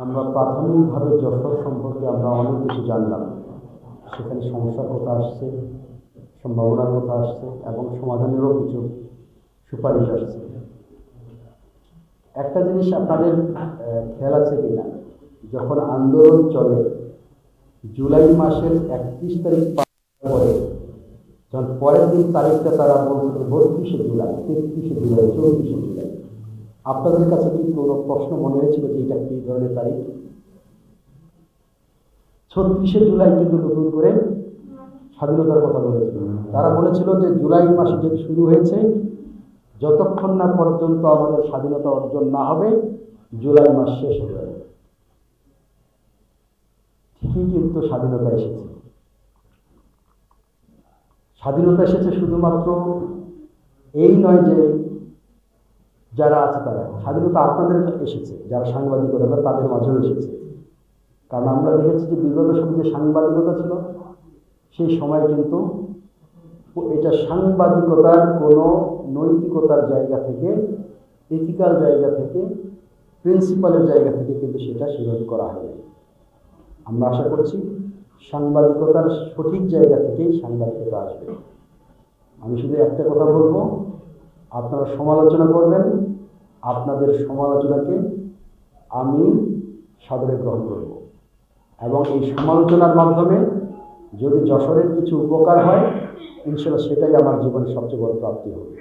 আমরা প্রাথমিকভাবে যশোর সম্পর্কে আমরা অনেক কিছু জানলাম। সেখানে সমস্যার কথা আসছে, সম্ভাবনার কথা আসছে এবং সমাধানেরও কিছু সুপারিশ আসছে। একটা জিনিস আপনাদের খেয়াল আছে কিনা? যখন আন্দোলন চলে, জুলাই মাসের একত্রিশ তারিখ পরে, যখন পরের দিন তারিখটা তারা বলছিল বত্রিশে জুলাই, তেত্রিশে জুলাই, চৌত্রিশে জুলাই আপনাদের কাছে কি কোনো প্রশ্ন মনে হয়েছিল যে এটা কি ধরনের তারিখ? ছত্রিশে জুলাই কিন্তু নতুন করে স্বাধীনতার কথা বলেছিল। তারা বলেছিল যে জুলাই মাসে যেহেতু শুরু হয়েছে, যতক্ষণ না পর্যন্ত আমাদের স্বাধীনতা অর্জন না হবে, জুলাই মাস শেষ হয়ে যাবে ঠিকই কিন্তু স্বাধীনতা এসেছে। স্বাধীনতা এসেছে শুধুমাত্র এই নয় যে যারা আছে তারা স্বাধীনতা আপনাদের এসেছে, যারা সাংবাদিকতা তাদের মাঝেও এসেছে। কারণ আমরা দেখেছি যে বিগত সময় যে সাংবাদিকতা ছিল, সেই সময় কিন্তু এটা সাংবাদিকতার কোনো নৈতিকতার জায়গা থেকে এথিক্যাল জায়গা থেকে প্রিন্সিপালের জায়গা থেকে কিন্তু সেটা সেভাবে করা হয়নি। আমরা আশা করছি সাংবাদিকতার সঠিক জায়গা থেকেই সাংবাদিকতা আসবে। আমি শুধু একটা কথা বলব আপনারা সমালোচনা করবেন, আপনাদের সমালোচনাকে আমি সাদরে গ্রহণ করব। এবং এই সমালোচনার মাধ্যমে যদি যশোরের কিছু উপকার হয় ইনশাল্লাহ সেটাই আমার জীবনে সবচেয়ে বড় প্রাপ্তি হবে।